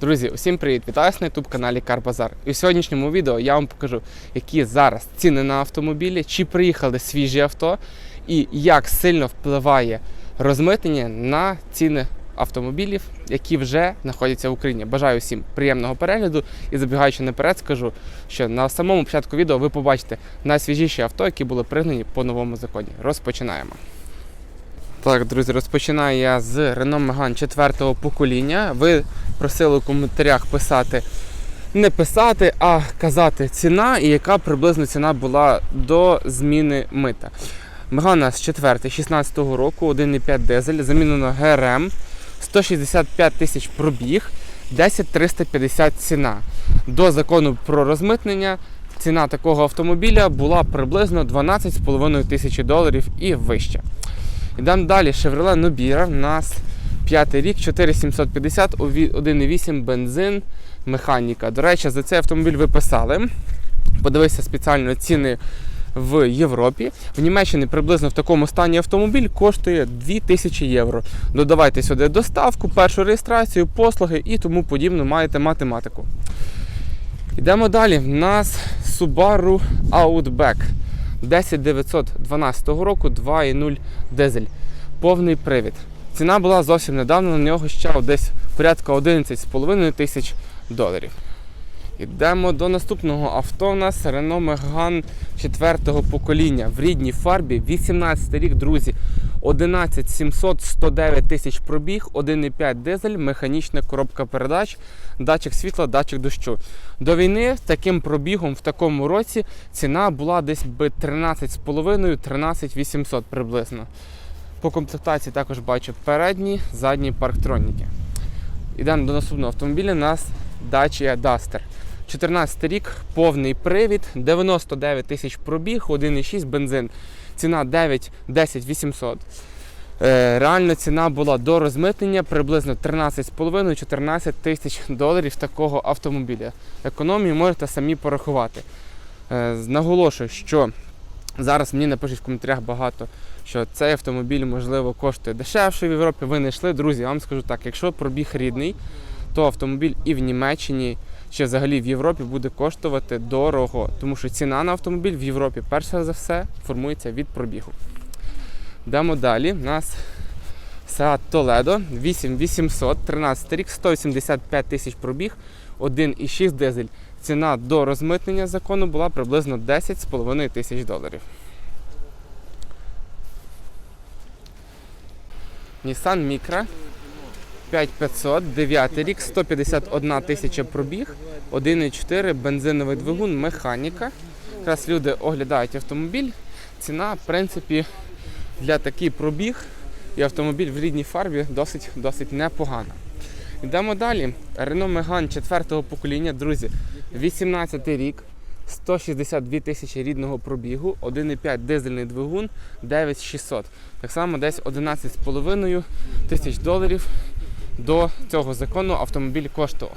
Друзі, усім привіт! Вітаю вас на youtube каналі Карбазар. І в сьогоднішньому відео я вам покажу, які зараз ціни на автомобілі, чи приїхали свіжі авто, і як сильно впливає розмитнення на ціни автомобілів, які вже знаходяться в Україні. Бажаю всім приємного перегляду і забігаючи наперед, скажу, що на самому початку відео ви побачите найсвіжіші авто, які були пригнані по новому законі. Розпочинаємо. Так, друзі, розпочинаю я з Renault Megane 4 покоління. Ви просили у коментарях писати, не писати, а казати ціна і яка приблизно ціна була до зміни мита. Megane з 4 16 року, 1,5 дизель, замінено ГРМ, 165 тисяч пробіг, 10 350 ціна. До закону про розмитнення ціна такого автомобіля була приблизно 12,5 тисячі доларів і вище. Йдемо далі. Chevrolet Nobira. У нас п'ятий рік, 4750, 1,8 бензин, механіка. До речі, за цей автомобіль ви писали. Подивився спеціально ціни в Європі. В Німеччині приблизно в такому стані автомобіль коштує 2000 євро. Додавайте сюди доставку, першу реєстрацію, послуги і тому подібно маєте математику. Йдемо далі. У нас Subaru Outback. 10912 року 2,0 дизель. Повний привід. Ціна була зовсім недавно, на нього ще десь порядка 11,5 тисяч доларів. Йдемо до наступного авто. У нас Renault Megane 4 покоління в рідній фарбі. 18 рік, друзі. 11700 109 тисяч пробіг, 1,5 дизель, механічна коробка передач, датчик світла, датчик дощу. До війни таким пробігом в такому році ціна була десь би 13,5-13 800 приблизно. По комплектації також бачу передні, задні парктроніки. Йдемо до наступного автомобіля. У нас Dacia Duster. 14 рік, повний привід, 99 тисяч пробіг, 1,6 бензин. Ціна 9 10 800. Е, Реальна ціна була до розмитнення приблизно 13,5-14 тисяч доларів такого автомобіля. Економію можете самі порахувати. Е, Наголошую, що зараз мені напишуть в коментарях багато, що цей автомобіль, можливо, коштує дешевше в Європі. Ви не йшли. Друзі, я вам скажу так, якщо пробіг рідний, то автомобіль і в Німеччині, чи взагалі в Європі буде коштувати дорого, тому що ціна на автомобіль в Європі перше за все формується від пробігу. Йдемо далі. У нас Seat Toledo 8800, 13 рік, 185 тисяч пробіг, 1,6 дизель. Ціна до розмитнення закону була приблизно 10,5 тисяч доларів. Nissan Micra 5500, 9 рік, 151 тисяча пробіг, 1,4 бензиновий двигун, механіка. Якраз люди оглядають автомобіль. Ціна, в принципі, для такий пробіг і автомобіль в рідній фарбі досить, досить непогана. Йдемо далі. Renault Megane 4 покоління, друзі, 18 рік, 162 тисячі рідного пробігу, 1,5 дизельний двигун, 9600. Так само десь 11,5 тисяч доларів до цього закону автомобіль коштував.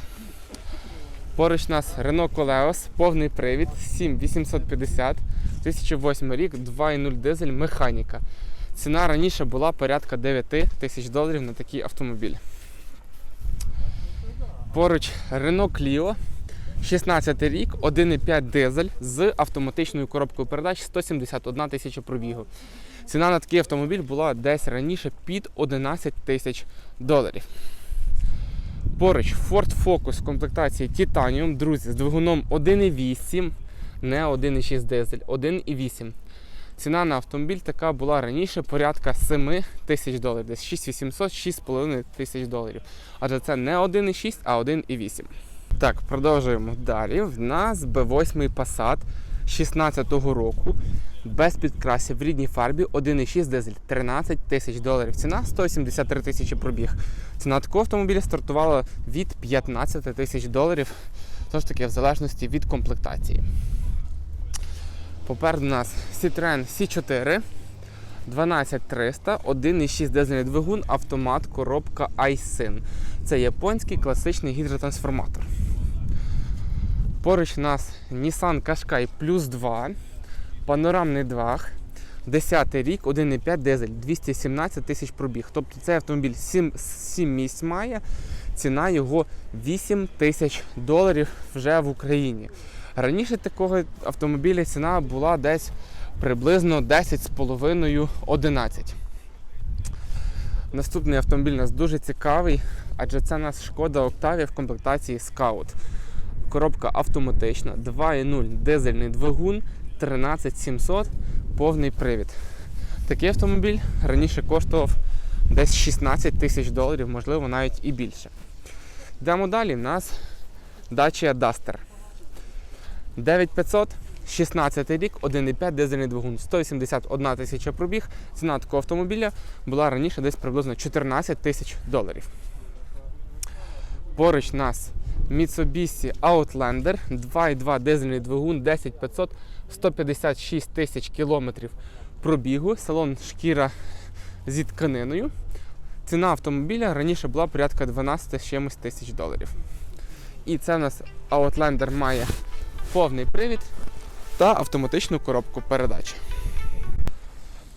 Поруч нас Renault Koleos, повний привід, 7850, 2008 рік, 2,0 дизель, механіка. Ціна раніше була порядка 9 тисяч доларів на такий автомобіль. Поруч Renault Clio, 16 рік, 1,5 дизель з автоматичною коробкою передач 171 тисяча пробігу. Ціна на такий автомобіль була десь раніше під 11 тисяч доларів. Поруч Ford Focus комплектації Titanium, друзі, з двигуном 1,8, не 1,6 дизель, 1,8. Ціна на автомобіль така була раніше порядка 7 тисяч доларів, десь 6800 6,5 тисяч доларів. Адже це не 1,6, а 1,8. Так, продовжуємо далі. В нас B8 Passat 16-го року. Без підкрасів в рідній фарбі 1,6 дизель 13 тисяч доларів. Ціна 173 тисячі пробіг. Ціна такого автомобіля стартувала від 15 тисяч доларів, тож таки в залежності від комплектації. Попереду у нас Citroen C4 12300, 1,6 дизельний двигун, автомат, коробка iSyn. Це японський класичний гідротрансформатор. Поруч у нас Nissan Qashqai Plus 2, панорамний дваг, 10 рік, 1,5 дизель, 217 тисяч пробіг. Тобто цей автомобіль 7, 7 місць має, Ціна його 8 тисяч доларів вже в Україні. Раніше такого автомобіля ціна була десь приблизно 10,5-11. Наступний автомобіль у нас дуже цікавий, адже це у нас шкода Октавія в комплектації Scout. Коробка автоматична, 2.0 дизельний двигун, 13700, повний привід. Такий автомобіль раніше коштував десь 16 тисяч доларів, можливо, навіть і більше. Йдемо далі. У нас Dacia Duster. 9500, 16 рік, 1,5 дизельний двигун, 181 тисяча пробіг. Ціна такого автомобіля була раніше десь приблизно 14 тисяч доларів. Поруч нас Mitsubishi Outlander, 2,2 дизельний двигун, 10500, 156 тисяч кілометрів пробігу, салон шкіра зі тканиною. Ціна автомобіля раніше була порядка 12 з чимось тисяч доларів. І це в нас Outlander має повний привід та автоматичну коробку передач.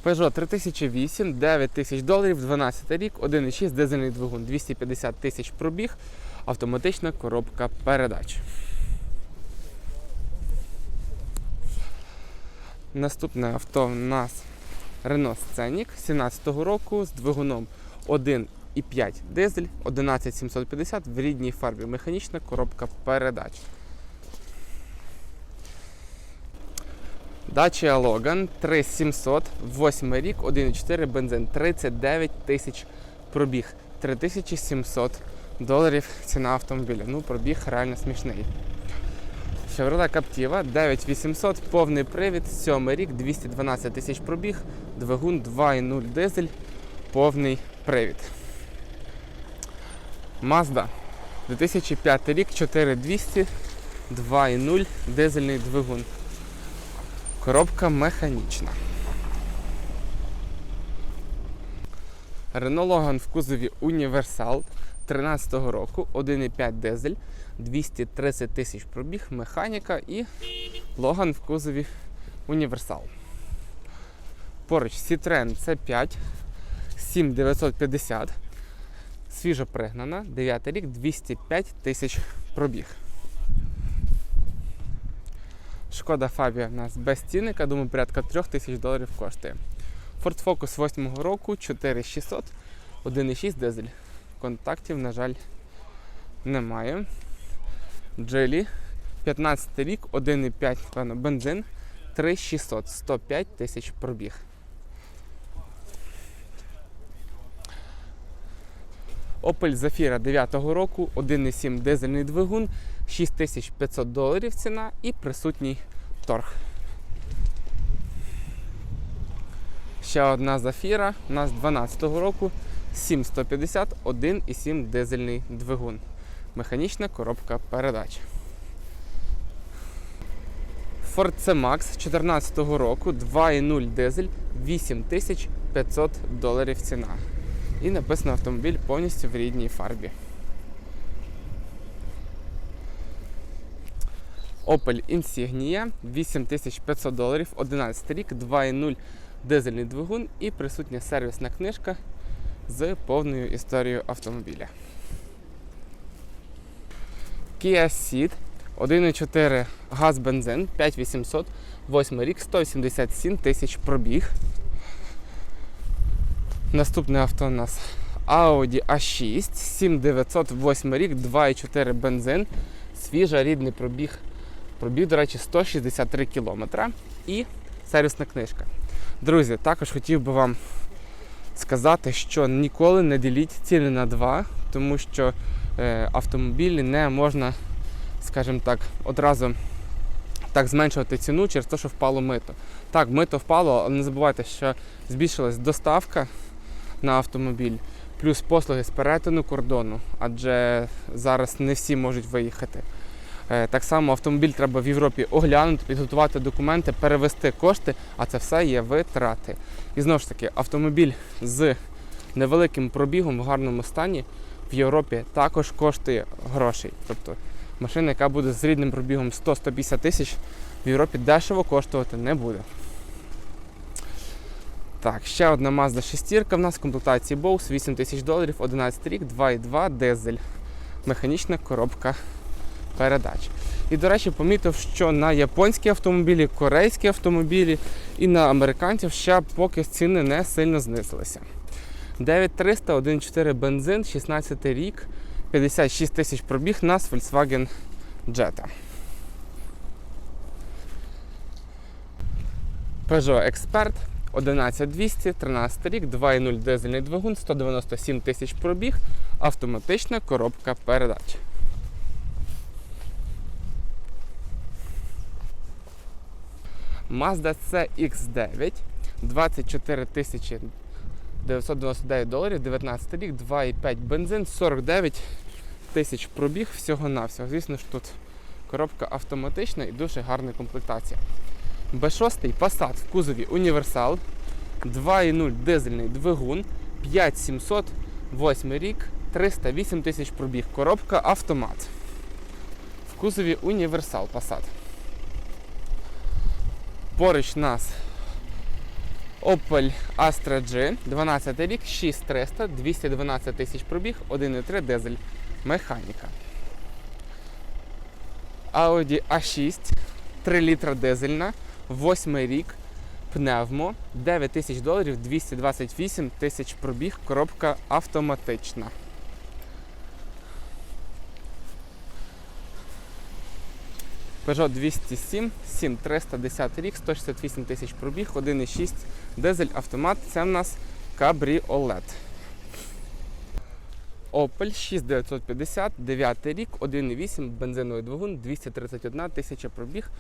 Peugeot 3008, 9 тисяч доларів, 12 рік, 1,6 дизельний двигун, 250 тисяч пробіг, автоматична коробка передач. Наступне авто в нас Renault Scenic 17 року з двигуном 1,5 дизель, 11750 в рідній фарбі. Механічна коробка передач. Dacia Logan 3700, 8 рік, 1,4 бензин, 39 тисяч пробіг, 3700 доларів ціна автомобіля. Ну, пробіг реально смішний. Chevrolet Captiva 9800, повний привід, 7 рік, 212 тисяч пробіг, двигун 2,0 дизель, повний привід. Mazda 2005 рік, 4200, 2,0 дизельний двигун. Коробка механічна. Renault Logan в кузові Універсал 13 року, 1,5 дизель, 230 тисяч пробіг, механіка і Logan в кузові Універсал. Поруч Citroen C5 7950. Свіжо пригнана, 9 рік, 205 тисяч пробіг. Шкода Фабія в нас без цінника, думаю, порядка 3 тисяч доларів коштує. Ford Focus 8 року, 4600, 1,6 дизель. Контактів, на жаль, немає. Джелі 15 рік, 1,5 певно, бензин, 3600, 105 тисяч пробіг. Opel Zafira 9 року, 1,7 дизельний двигун, 6500 доларів ціна і присутній торг. Ще одна Zafira у нас 12 року, 7150, 1,7 дизельний двигун. Механічна коробка передач. Ford C-Max 14 року, 2,0 дизель, 8500 доларів ціна. І написано автомобіль повністю в рідній фарбі. Opel Insignia 8500 доларів, 11 рік, 2,0 дизельний двигун і присутня сервісна книжка з повною історією автомобіля. Kia Ceed 1,4 газ бензин 5800, 8 рік, 187 тисяч пробіг. Наступне авто у нас Audi A6 7908 рік, 2,4 бензин, свіжа рідний пробіг. Пробіг, до речі, 163 кілометра і сервісна книжка. Друзі, також хотів би вам сказати, що ніколи не діліть ціни на два, тому що е, автомобілі не можна, скажімо так, одразу так зменшувати ціну через те, що впало мито. Так, мито впало, але не забувайте, що збільшилась доставка на автомобіль, плюс послуги з перетину кордону, адже зараз не всі можуть виїхати. Е, Так само автомобіль треба в Європі оглянути, підготувати документи, перевести кошти, а це все є витрати. І знову ж таки, автомобіль з невеликим пробігом в гарному стані в Європі також коштує грошей. Тобто машина, яка буде з рідним пробігом 100-150 тисяч, в Європі дешево коштувати не буде. Так, ще одна Mazda 6 в нас в комплектації Bose, 8 тисяч доларів, 11 рік, 2,2 дизель. механічна коробка передач. І, до речі, помітив, що на японські автомобілі, корейські автомобілі і на американців ще поки ціни не сильно знизилися. 9300, 1.4 бензин, 16 рік, 56 тисяч пробіг на Volkswagen Jetta. Peugeot Expert 11200, 13 рік, 2.0 дизельний двигун, 197 тисяч пробіг, автоматична коробка передач. Mazda CX9, 24 тисячі 999 доларів, 19 рік, 2,5 бензин, 49 тисяч пробіг всього-навсього. Звісно ж, тут коробка автоматична і дуже гарна комплектація. B6 Passat в кузові універсал, 2,0 дизельний двигун, 5700, 8 рік, 308 тисяч пробіг. Коробка автомат. В кузові універсал Passat. Поруч нас Opel Astra G, 12 рік, 6300, 212 тисяч пробіг, 1,3 дизель. Механіка. Audi A6, 3 літра дизельна, 8 рік, пневмо, 9 тисяч доларів, 228 тисяч пробіг, коробка автоматична. Peugeot 207, 7310 рік, 168 тисяч пробіг, 1,6 дизель автомат. Це в нас кабріолет. Opel 6950, 9 рік, 1,8 бензиновий двигун, 231 тисяча пробіг,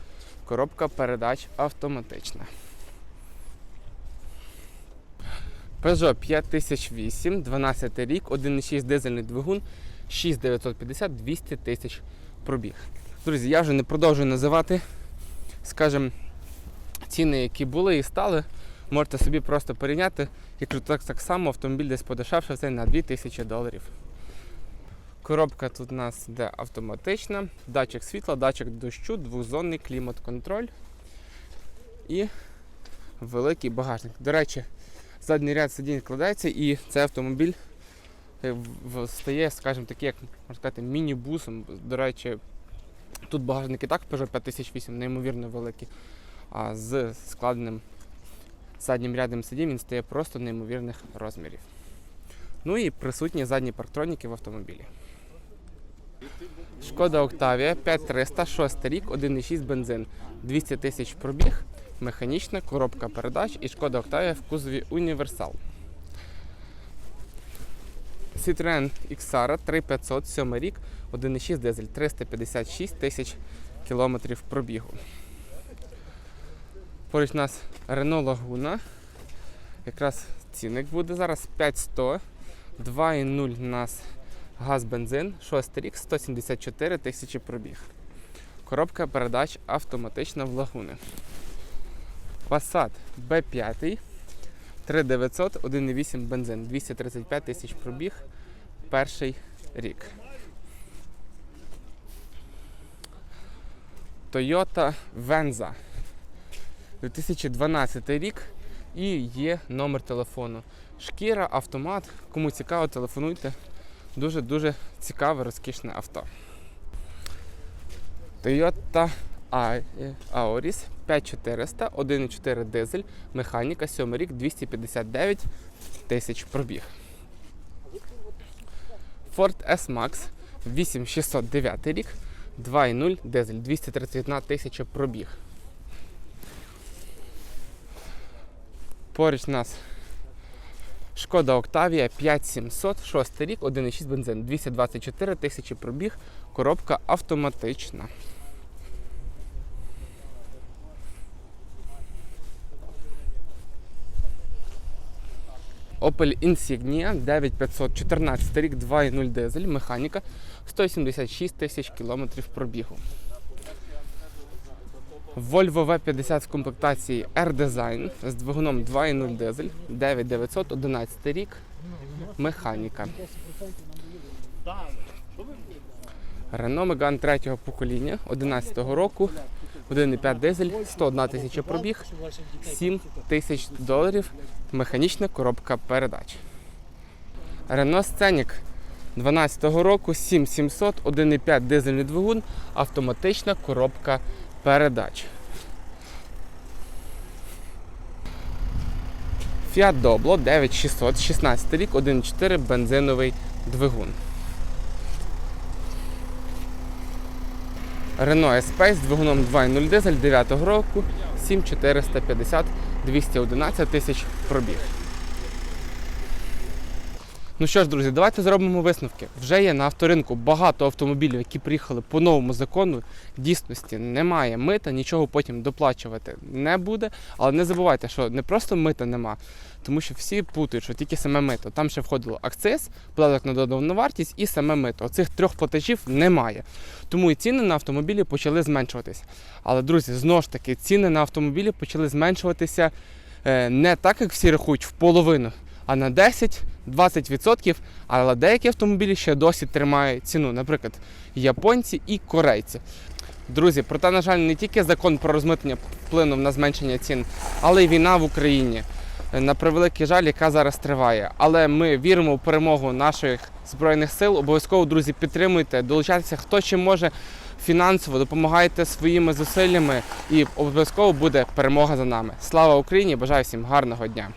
коробка передач автоматична. Peugeot 5008, 12 рік, 1,6 дизельний двигун, 6950, 200 тисяч пробіг. Друзі, я вже не продовжую називати, скажімо, ціни, які були і стали. Можете собі просто порівняти, якщо так, так само автомобіль десь подешевшав цей на 2000 доларів. Коробка тут у нас йде автоматична, датчик світла, датчик дощу, двозонний клімат-контроль і великий багажник. До речі, задній ряд сидінь складається і цей автомобіль е, стає, скажімо такий, як можна сказати, міні-бусом. До речі, тут багажник і так Peugeot 5008, неймовірно великий, а з складеним заднім рядом сидінь він стає просто неймовірних розмірів. Ну і присутні задні парктроніки в автомобілі. Шкода Октавія 5300, 6 рік, 1,6 бензин, 200 тисяч пробіг, механічна коробка передач і Шкода Октавія в кузові Універсал. Citroen Xara 3500, 7 рік, 1,6 дизель, 356 тисяч кілометрів пробігу. Поруч у нас Renault Laguna. Якраз цінник буде зараз 5100. 2,0 у нас газ-бензин, 6 рік, 174 тисячі пробіг. Коробка передач автоматична в лагуни. Passat B5, 3900, 1,8 бензин, 235 тисяч пробіг, перший рік. Toyota Venza, 2012 рік і є номер телефону. Шкіра, автомат. Кому цікаво, телефонуйте. Дуже-дуже цікаве, розкішне авто. Toyota A- Aoris 5400, 1,4 дизель, механіка, 7 рік, 259 тисяч пробіг. Ford S-Max 8609 рік, 2,0 дизель, 231 тисяча пробіг. Поруч нас Шкода Октавія 5700, 6 рік, 1,6 бензин, 224 тисячі пробіг, коробка автоматична. Opel Insignia 9500, 14 рік, 2,0 дизель, механіка, 176 тисяч кілометрів пробігу. Volvo V50 в комплектації R-Design з двигуном 2.0 дизель, 9900, 11 рік, механіка. Renault Megane третього покоління, 11 року, 1,5 дизель, 101 тисяча пробіг, 7 тисяч доларів, механічна коробка передач. Renault Scenic 2012 року 7700, 1,5 дизельний двигун, автоматична коробка передач. Fiat Doblo 9600, 16 рік, 1,4 бензиновий двигун. Renault Espace з двигуном 2.0 дизель 9 року 7450 211 тисяч пробіг. Ну що ж, друзі, давайте зробимо висновки. Вже є на авторинку багато автомобілів, які приїхали по новому закону. Дійсності немає мита, нічого потім доплачувати не буде. Але не забувайте, що не просто мита нема, тому що всі путають, що тільки саме мито. Там ще входило акциз, податок на додану вартість і саме мито. Оцих трьох платежів немає. Тому і ціни на автомобілі почали зменшуватися. Але, друзі, знову ж таки, ціни на автомобілі почали зменшуватися е, не так, як всі рахують, в половину, а на 10-20%. Але деякі автомобілі ще досі тримають ціну, наприклад, японці і корейці. Друзі, проте, на жаль, не тільки закон про розмитнення вплинув на зменшення цін, але й війна в Україні. Е, На превеликий жаль, яка зараз триває. Але ми віримо в перемогу наших збройних сил. Обов'язково, друзі, підтримуйте, долучайтеся, хто чим може фінансово, допомагайте своїми зусиллями, і обов'язково буде перемога за нами. Слава Україні! Бажаю всім гарного дня!